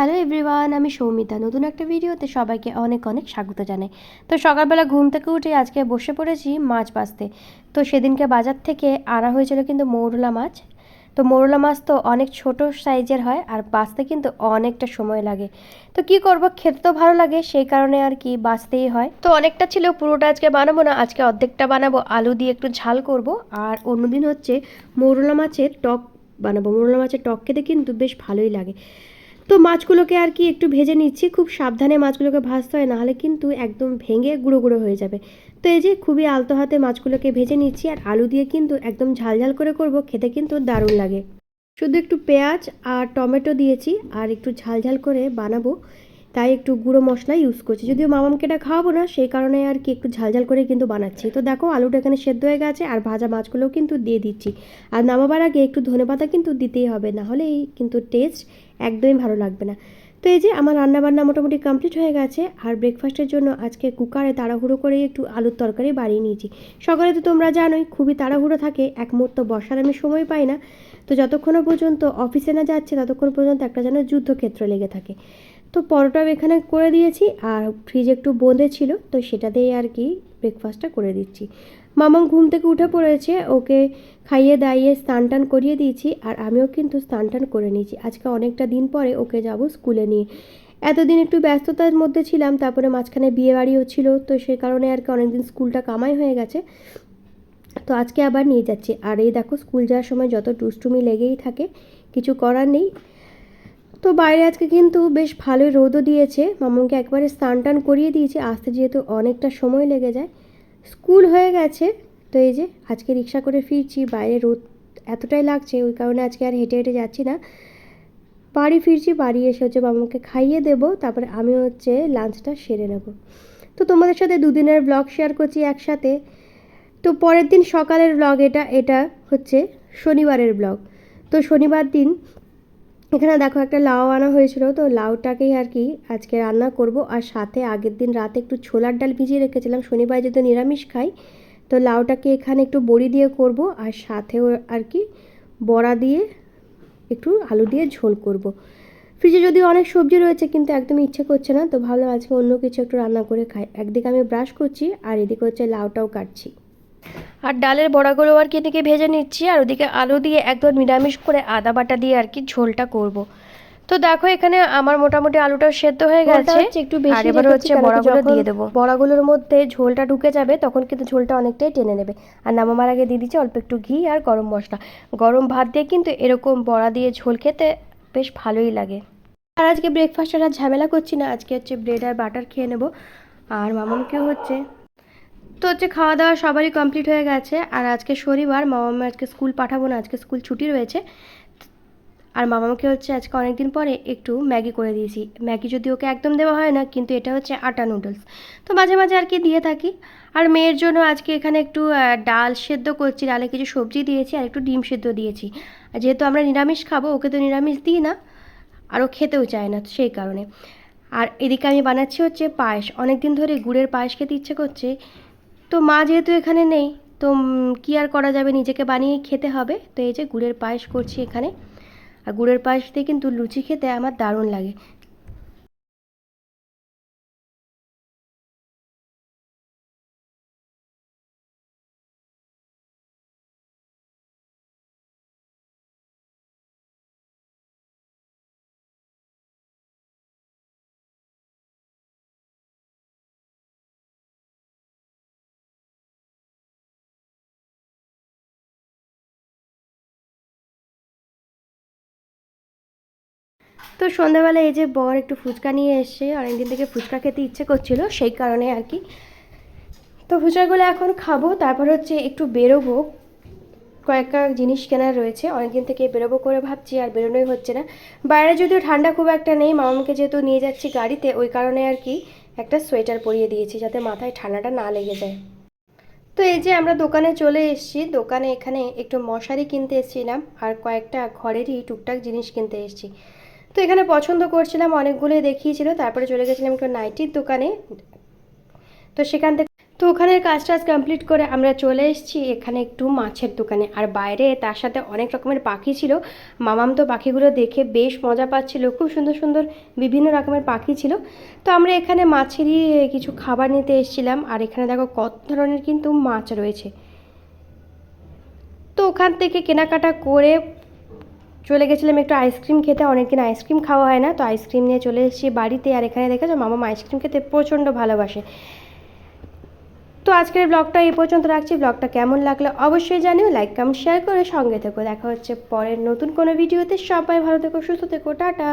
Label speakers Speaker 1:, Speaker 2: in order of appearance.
Speaker 1: Hello everyone, আমি সৌমিতা। নতুন একটা ভিডিওতে সবাইকে অনেক অনেক স্বাগত জানাই। তো সকালবেলা ঘুম থেকে উঠে আজকে বসে পড়েছি মাছ বাছতে তো সেদিনকে বাজার থেকে আনা হয়েছিল কিন্তু মৌরলা মাছ। তো মৌরলা মাছ তো অনেক ছোট সাইজের হয় আর বাঁচতে কিন্তু অনেকটা সময় লাগে। তো কি করব, খেতে তো ভালো লাগে, সেই কারণে আর কি বাঁচতেই হয়। তো অনেকটা ছিল, পুরোটা আজকে বানাবো না, আজকে অর্ধেকটা বানাবো। আলু দিয়ে একটু ঝাল করব আর অন্যদিন হচ্ছে মৌরলা মাছের টক বানাবো। মৌরলা মাছের টক খেতে কিন্তু বেশ ভালোই লাগে। তো মাছগুলোকে আর কি একটু ভেজে নিচ্ছি। খুব সাবধানে মাছগুলোকে ভাজতে হয়, নাহলে কিন্তু একদম ভেঙে গুঁড়ো গুঁড়ো হয়ে যাবে। তো এই যে খুবই আলতো হাতে মাছগুলোকে ভেজে নিচ্ছি, আর আলু দিয়ে কিন্তু একদম ঝালঝাল ঝাল করে করব, খেতে কিন্তু দারুণ লাগে। শুধু একটু পেঁয়াজ আর টমেটো দিয়েছি, আর একটু ঝালঝাল ঝাল করে বানাবো। তাই একটু গুঁড়ো মশলা ইউজ করছি। যদিও মামামকে এটা খাওয়াবো না, সেই কারণে আর কি একটু ঝাল ঝাল করে কিন্তু বানাচ্ছি। তো দেখো, আলুটা এখানে সেদ্ধ হয়ে গেছে আর ভাজা মাছগুলোও কিন্তু দিয়ে দিচ্ছি। আর নামাবার আগে একটু ধনেপাতা কিন্তু দিতেই হবে, না হলে এই কিন্তু টেস্ট একদমই ভালো লাগবে না। তো এই যে আমার রান্নাবান্না মোটামুটি কমপ্লিট হয়ে গেছে, আর ব্রেকফাস্টের জন্য আজকে কুকারে তাড়াহুড়ো করে একটু আলুর তরকারি বাড়িয়ে নিয়েছি। সকালে তো তোমরা জানোই, খুবই তাড়াহুড়ো থাকে, এক মুহূর্ত বসার আমি সময় পাই না। তো যতক্ষণ পর্যন্ত অফিসে না যাচ্ছে, ততক্ষণ পর্যন্ত একটা যেন যুদ্ধক্ষেত্র লেগে থাকে। তো পরোটাও এখানে করে দিয়েছি আর ফ্রিজে একটু বোঁদে ছিল, তো সেটা দিয়ে আর কি ব্রেকফাস্টটা করে দিচ্ছি। মামাম ঘুম থেকে উঠে পড়েছে, ওকে খাইয়ে দাইয়ে স্নান টান করিয়ে দিয়েছি আর আমিও কিন্তু স্নান টান করে নিয়েছি। আজকে অনেকটা দিন পরে ওকে যাব স্কুলে নিয়ে। এতদিন একটু ব্যস্ততার মধ্যে ছিলাম, তারপরে মাঝখানে বিয়ে বাড়িও ছিল, তো সে কারণে আর কি অনেকদিন স্কুলটা কামাই হয়ে গেছে। তো আজকে আবার নিয়ে যাচ্ছি। আর এই দেখো, স্কুল যাওয়ার সময় যত টুস্টুমি লেগেই থাকে, কিছু করার নেই। তো বাইরে আজকে কিন্তু বেশ ভালোই রোদও দিয়েছে। মামুকে একবারে স্নান টান করিয়ে দিয়েছে। আসতে যেহেতু অনেকটা সময় লেগে যায়। স্কুল হয়ে গেছে। তো এই যে আজকে রিক্সা করে ফিরছি, বাইরে রোদ এতটাই লাগছে, ওই কারণে আজকে আর হেঁটে হেঁটে যাচ্ছি না। বাড়ি ফিরছি, বাড়ি এসে হচ্ছে মামুকে খাইয়ে দেবো, তারপরে আমি হচ্ছে লাঞ্চটা সেরে নেব। তো তোমাদের সাথে দুদিনের ব্লগ শেয়ার করছি একসাথে। তো পরের দিন সকালের ব্লগ এটা এটা হচ্ছে শনিবারের ব্লগ তো শনিবার দিন এখানে দেখো একটা লাউ আনা হয়েছিল, তো লাউটাকেই আর কি আজকে রান্না করব। আর সাথে আগের দিন রাতে একটু ছোলার ডাল ভিজিয়ে রেখেছিলাম, শনিবার যদি নিরামিষ খাই, তো লাউটাকে এখানে একটু বড়ি দিয়ে করব আর সাথেও আর কি বড়া দিয়ে একটু আলু দিয়ে ঝোল করব। ফ্রিজে যদিও অনেক সবজি রয়েছে কিন্তু একদমই ইচ্ছে করছে না, তো ভাবলাম আজকে অন্য কিছু একটু রান্না করে খাই। একদিকে আমি ব্রাশ করছি আর এদিকে হচ্ছে লাউটাও কাটছি। আর ডালের বড়াগুলো আর কি এদিকে ভেজে নিচ্ছি আর ওদিকে আলু দিয়ে একদম নিরামিষ করে আদা বাটা দিয়ে আর কি ঝোলটা করব। তো দেখো এখানে আমার মোটামুটি আলুটা সেদ্ধ হয়ে গেছে। একটু বেশি এবার হচ্ছে বড়াগুলো দিয়ে দেবো। বড়াগুলোর মধ্যে ঝোলটা ঢুকে যাবে তখন কিন্তু ঝোলটা অনেকটাই টেনে নেবে। আর নামাবার আগে দিয়ে দিচ্ছি অল্প একটু ঘি আর গরম মশলা। গরম ভাত দিয়ে কিন্তু এরকম বড়া দিয়ে ঝোল খেতে বেশ ভালোই লাগে। আর আজকে ব্রেকফাস্টের আর ঝামেলা করছি না আজকে হচ্ছে ব্রেড আর বাটার খেয়ে নেব। আর মামামকেও হচ্ছে তো হচ্ছে খাওয়া দাওয়া সবারই কমপ্লিট হয়ে গেছে। আর আজকে শনিবার মামামা আজকে স্কুল পাঠাবো না, আজকে স্কুল ছুটি রয়েছে। আর মামাকে হচ্ছে আজকে অনেকদিন পরে একটু ম্যাগি করে দিয়েছি। ম্যাগি যদি ওকে একদম দেওয়া হয় না, কিন্তু এটা হচ্ছে আটা নুডলস তো মাঝে মাঝে আর কি দিয়ে থাকি। আর মেয়ের জন্য আজকে এখানে একটু ডাল সেদ্ধ করছি, ডালে কিছু সবজি দিয়েছি আর একটু ডিম সেদ্ধ দিয়েছি। আর যেহেতু আমরা নিরামিষ খাব, ওকে তো নিরামিষ দিই না, আর ও খেতেও চায় না সেই কারণে। আর এদিকে আমি বানাচ্ছি হচ্ছে পায়েস। অনেক দিন ধরে গুড়ের পায়েস খেতে ইচ্ছে করছে তো মা যেহেতু এখানে নেই, তো কি আর করা যাবে? নিজেকে বানিয়ে খেতে হবে। তো এই যে গুড়ের পায়েস করছি এখানে। আর গুড়ের পায়েস দিয়ে কিন্তু লুচি খেতে আমার দারুণ লাগে। তো সন্ধ্যাবেলা এই যে বর একটু ফুচকা নিয়ে এসে অনেকদিন থেকে ফুচকা খেতে ইচ্ছে করছিল, সেই কারণে আর কি। তো ফুচকাগুলো এখন খাব, তারপর হচ্ছে একটু বেরোবো। কয়েকটা জিনিস কেনার রয়েছে, অনেকদিন থেকে বেরোবো করে ভাবছি, আর বেরোনোই হচ্ছে না। বাইরে যদিও ঠান্ডা খুব একটা নেই মামাকে যেহেতু নিয়ে যাচ্ছি গাড়িতে, ওই কারণে আর কি একটা সোয়েটার পরিয়ে দিয়েছি, যাতে মাথায় ঠান্ডাটা না লেগে যায়। তো এই যে আমরা দোকানে চলে এসেছি, দোকানে এখানে একটু মশারি কিনতে এসেছিলাম, আর কয়েকটা ঘরেরই টুকটাক জিনিস কিনতে এসেছি। তো এখানে পছন্দ করছিলাম, অনেকগুলোই দেখিয়েছিল। তারপরে চলে গেছিলাম একটু নাইটির দোকানে। তো সেখান থেকে তো ওখানের কাজ টাজ কমপ্লিট করে আমরা চলে এসেছি এখানে একটু মাছের দোকানে। আর বাইরে তার সাথে অনেক রকমের পাখি ছিল। মামাম তো পাখিগুলো দেখে বেশ মজা পাচ্ছিল। খুব সুন্দর সুন্দর বিভিন্ন রকমের পাখি ছিল। তো আমরা এখানে মাছেরই কিছু খাবার নিতে এসেছিলাম। আর এখানে দেখো কত ধরনের কিন্তু মাছ রয়েছে। তো ওখান থেকে কেনাকাটা করে চলে গেছিলাম একটু আইসক্রিম খেতে, অনেকদিন আইসক্রিম খাওয়া হয় না, তো আইসক্রিম নিয়ে চলে এসেছি বাড়িতে। আর এখানে দেখেছ, মামা আইসক্রিম খেতে প্রচণ্ড ভালোবাসে। তো আজকের ব্লগটা এই পর্যন্ত রাখছি। ব্লগটা কেমন লাগল অবশ্যই জানিও লাইক কাম শেয়ার করে সঙ্গে থেকো। দেখা হচ্ছে পরের নতুন কোনো ভিডিওতে সবাই ভালো থেকো, সুস্থ থেকো, টাটা।